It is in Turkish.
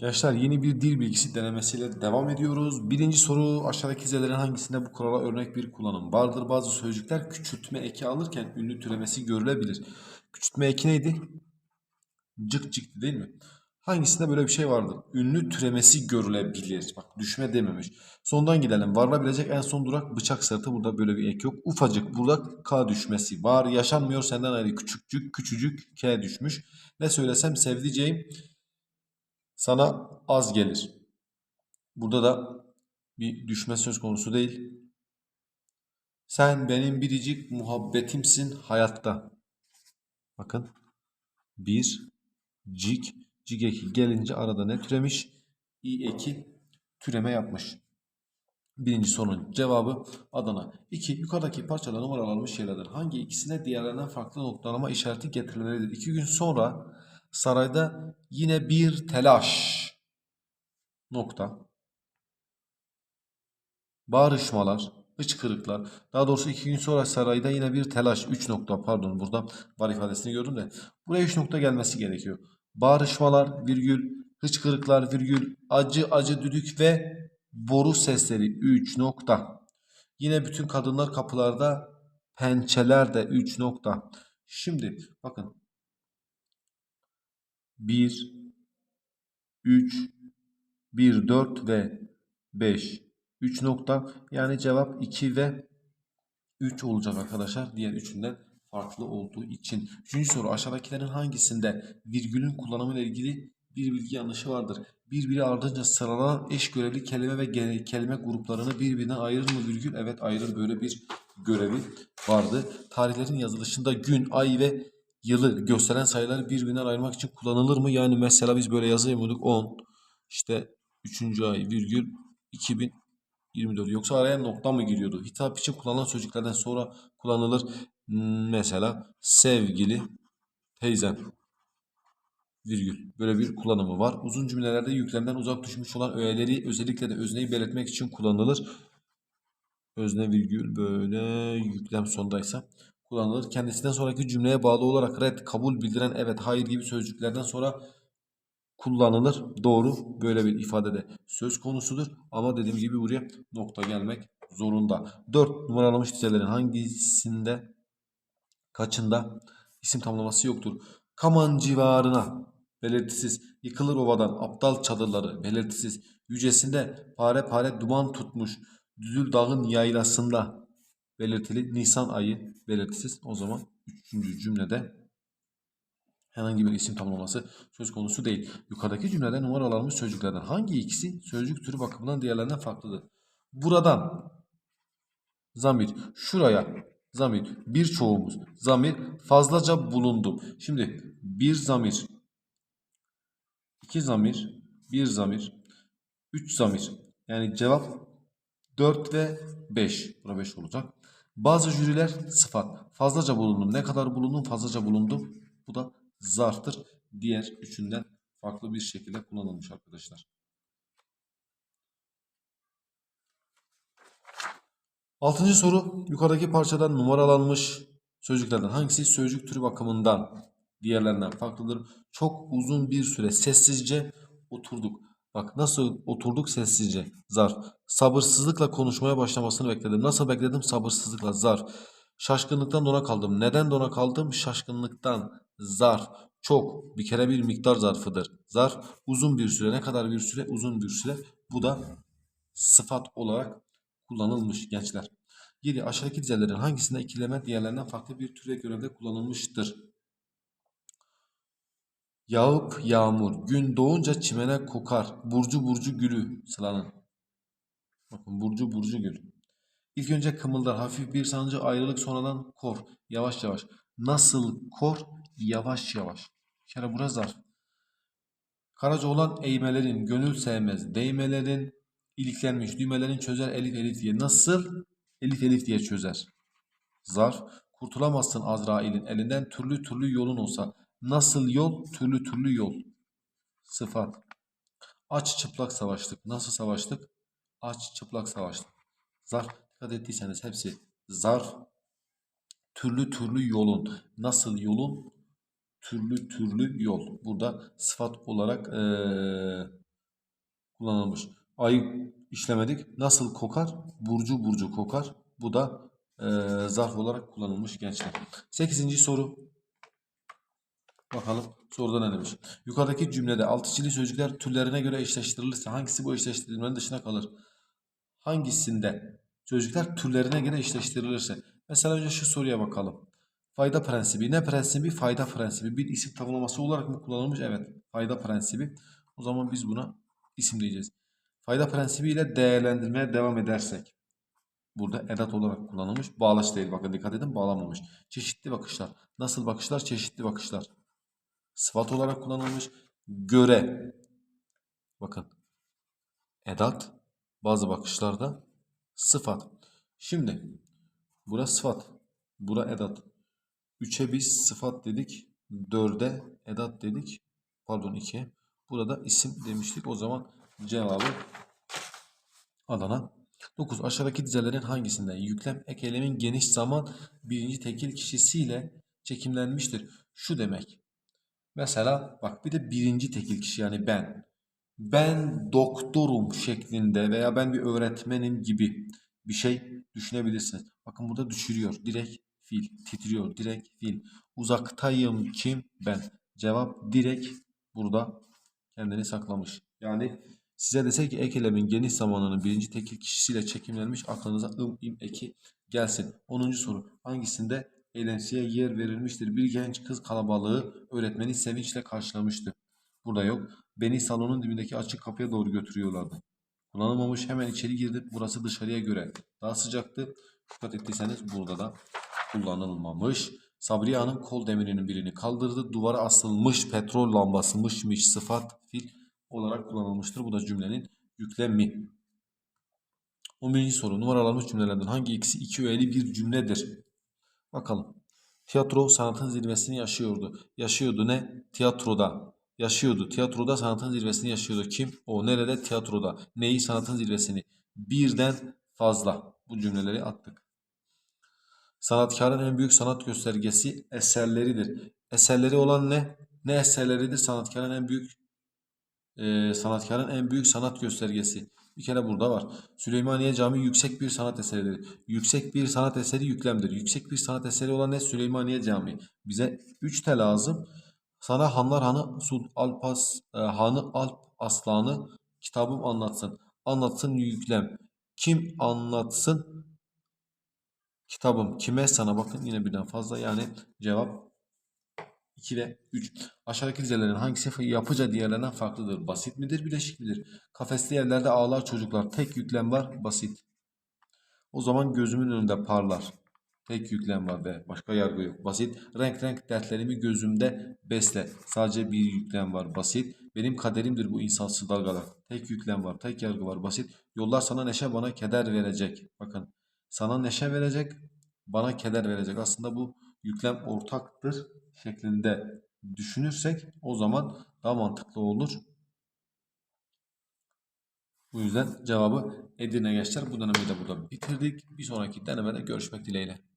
Gençler yeni bir dil bilgisi denemesiyle devam ediyoruz. Birinci soru aşağıdaki dizelerin hangisinde bu kurala örnek bir kullanım vardır? Bazı sözcükler küçültme eki alırken ünlü türemesi görülebilir. Küçültme eki neydi? Cık cıktı değil mi? Hangisinde böyle bir şey vardır? Ünlü türemesi görülebilir. Bak düşme dememiş. Sondan gidelim. Varılabilecek en son durak bıçak sırtı. Burada böyle bir ek yok. Ufacık burada K düşmesi var. Yaşanmıyor senden ayrı küçükcük küçücük K düşmüş. Ne söylesem sevdiceğim sana az gelir. Burada da bir düşme söz konusu değil. Sen benim biricik muhabbetimsin hayatta. Bakın. Bir cik cik eki gelince arada ne türemiş? İ eki türeme yapmış. Birinci sorunun cevabı Adana. 2. Yukarıdaki parçada numaralanmış şeylerden hangi ikisine diğerlerinden farklı noktalama işareti getirilmelidir? İki gün sonra sarayda yine bir telaş nokta bağrışmalar, hıçkırıklar. Daha doğrusu iki gün sonra sarayda yine bir telaş. Üç nokta pardon burada var ifadesini gördüm de. Buraya üç nokta gelmesi gerekiyor. Bağrışmalar, virgül, hıçkırıklar, virgül, acı acı düdük ve boru sesleri. Üç nokta. Yine bütün kadınlar kapılarda pençeler de 3 nokta. Şimdi bakın 1 3 1 4 ve 5 3 nokta yani cevap 2 ve 3 olacak arkadaşlar. Diğer üçünden farklı olduğu için. Üçüncü soru aşağıdakilerin hangisinde virgülün kullanımı ilgili bir bilgi yanlışı vardır? Birbiri ardınca sıralanan eş görevli kelime ve kelime gruplarını birbirinden ayırır mı virgül? Evet ayırır böyle bir görevi vardı. Tarihlerin yazılışında gün, ay ve yılı gösteren sayıları birbirinden ayırmak için kullanılır mı? Yani mesela biz böyle yazıyorduk 10 işte 3. ay virgül 2024 yoksa araya nokta mı giriyordu? Hitap için kullanılan sözcüklerden sonra kullanılır. Mesela sevgili teyzem virgül. Böyle bir kullanımı var. Uzun cümlelerde yüklemden uzak düşmüş olan öğeleri özellikle de özneyi belirtmek için kullanılır. Özne virgül böyle yüklem sondaysa kullanılır. Kendisinden sonraki cümleye bağlı olarak red, kabul bildiren evet, hayır gibi sözcüklerden sonra kullanılır. Doğru böyle bir ifadede söz konusudur. Ama dediğim gibi buraya nokta gelmek zorunda. 4 numaralanmış dizelerin hangisinde kaçında isim tamlaması yoktur? Kaman civarına belirtisiz, yıkılır ovadan aptal çadırları belirtisiz, yücesinde pare pare duman tutmuş, düzül dağın yaylasında belirtili Nisan ayı belirtisiz. O zaman üçüncü cümlede herhangi bir isim tamlaması söz konusu değil. Yukarıdaki cümlede numaralanmış sözcüklerden hangi ikisi sözcük türü bakımından diğerlerinden farklıdır? Buradan zamir, şuraya zamir, birçoğumuz zamir fazlaca bulundu. Şimdi bir zamir, iki zamir, bir zamir, üç zamir. Yani cevap 4 ve 5. Bura 5 olacak. Bazı jüriler sıfat. Fazlaca bulundum. Ne kadar bulundum? Fazlaca bulundum. Bu da zarftır. Diğer üçünden farklı bir şekilde kullanılmış arkadaşlar. Altıncı soru. Yukarıdaki parçadan numaralanmış sözcüklerden hangisi sözcük türü bakımından diğerlerinden farklıdır? Çok uzun bir süre sessizce oturduk. Bak nasıl oturduk sessizce. Zarf. Sabırsızlıkla konuşmaya başlamasını bekledim. Nasıl bekledim? Sabırsızlıkla. Zarf. Şaşkınlıktan dona kaldım. Neden dona kaldım? Şaşkınlıktan. Zarf. Çok. Bir kere bir miktar zarfıdır. Zarf. Uzun bir süre. Ne kadar bir süre? Uzun bir süre. Bu da sıfat olarak kullanılmış gençler. 7. Aşağıdaki dizelerin hangisinde ikileme diğerlerinden farklı bir türe görevde kullanılmıştır? Yağıp yağmur, gün doğunca çimene kokar, burcu burcu gülü Sıla'nın. Bakın burcu burcu gül. İlk önce kımıldar, hafif bir sancı, ayrılık sonradan kor, yavaş yavaş. Nasıl kor? Yavaş yavaş. Bir kere burası zarf. Karaca olan eğmelerin, gönül sevmez, değmelerin, iliklenmiş, düğmelerin çözer elif elif diye. Nasıl? Elif elif diye çözer. Zarf. Kurtulamazsın Azrail'in elinden türlü türlü yolun olsa. Nasıl yol? Türlü türlü yol. Sıfat. Aç çıplak savaştık. Nasıl savaştık? Aç çıplak savaştık. Zarf. Dikkat ettiyseniz hepsi zarf. Türlü türlü yolun. Nasıl yolun? Türlü türlü yol. Burada sıfat olarak eee, kullanılmış. Ayı işlemedik. Nasıl kokar? Burcu burcu kokar. Bu da eee, zarf olarak kullanılmış gençler. 8. soru. Bakalım soruda ne demiş. Yukarıdaki cümlede altı çizili sözcükler türlerine göre eşleştirilirse hangisi bu eşleştirilmenin dışına kalır? Hangisinde sözcükler türlerine göre eşleştirilirse? Mesela önce şu soruya bakalım. Fayda prensibi. Ne prensibi? Fayda prensibi. Bir isim tanımlaması olarak mı kullanılmış? Evet. Fayda prensibi. O zaman biz buna isim diyeceğiz. Fayda prensibi ile değerlendirmeye devam edersek. Burada edat olarak kullanılmış. Bağlaç değil. Bakın dikkat edin bağlamamış. Çeşitli bakışlar. Nasıl bakışlar? Çeşitli bakışlar. Sıfat olarak kullanılmış. Göre. Bakın. Edat. Bazı bakışlarda sıfat. Şimdi. Bura sıfat. Bura edat. 3'e biz sıfat dedik. 4'e edat dedik. Pardon 2'ye. Burada isim demiştik. O zaman cevabı Adana. 9. Aşağıdaki dizelerin hangisinde yüklem ek eylemin geniş zaman birinci tekil kişisiyle çekimlenmiştir? Şu demek. Mesela bak bir de birinci tekil kişi yani ben. Ben doktorum şeklinde veya ben bir öğretmenim gibi bir şey düşünebilirsiniz. Bakın burada düşürüyor. Direkt fiil. Titriyor. Direkt fiil. Uzaktayım kim? Ben. Cevap direkt burada kendini saklamış. Yani size dese ki ek eylemin geniş zamanının birinci tekil kişisiyle çekimlenmiş aklınıza ım im eki gelsin. 10. soru. Hangisinde eğlenceye yer verilmiştir? Bir genç kız kalabalığı öğretmeni sevinçle karşılamıştı. Burada yok. Beni salonun dibindeki açık kapıya doğru götürüyorlardı. Kullanılmamış hemen içeri girdi. Burası dışarıya göre daha sıcaktı. Dikkat ettiyseniz burada da kullanılmamış. Sabriye Hanım kol demirinin birini kaldırdı. Duvara asılmış petrol lambasımışmış sıfat fil olarak kullanılmıştır. Bu da cümlenin yüklemi. 11. soru. Numaralanmış cümlelerden hangi ikisi iki öğeli bir cümledir? Bakalım. Tiyatro sanatın zirvesini yaşıyordu. Yaşıyordu ne? Tiyatroda. Yaşıyordu. Tiyatroda sanatın zirvesini yaşıyordu. Kim? O. Nerede? Tiyatroda. Neyi? Sanatın zirvesini. Birden fazla. Bu cümleleri attık. Sanatkarın en büyük sanat göstergesi eserleridir. Eserleri olan ne? Ne eserleridir? Sanatkarın en büyük e, sanatkarın en büyük sanat göstergesi. Bir kere burada var. Süleymaniye Camii yüksek bir sanat eseridir. Yüksek bir sanat eseri yüklemdir. Yüksek bir sanat eseri olan ne? Süleymaniye Camii. Bize 3 te lazım. Sana Hanlar Hanı Sul Alpas e, Hanı Alp Aslanı kitabım anlatsın. Anlatsın yüklem. Kim anlatsın? Kitabım kime sana bakın yine birden fazla yani cevap 2 ve 3. Aşağıdaki dizelerin hangisi yapıca diğerlerinden farklıdır? Basit midir, bileşik midir? Kafesli yerlerde ağlar çocuklar. Tek yüklem var, basit. O zaman gözümün önünde parlar. Tek yüklem var ve başka yargı yok. Basit. Renk renk dertlerimi gözümde besle. Sadece bir yüklem var. Basit. Benim kaderimdir bu insansız dalgalar. Tek yüklem var. Tek yargı var. Basit. Yollar sana neşe bana keder verecek. Bakın. Sana neşe verecek. Bana keder verecek. Aslında bu yüklem ortaktır şeklinde düşünürsek o zaman daha mantıklı olur. Bu yüzden cevabı Edirne gençler bu dönemi de burada bitirdik. Bir sonraki denemede görüşmek dileğiyle.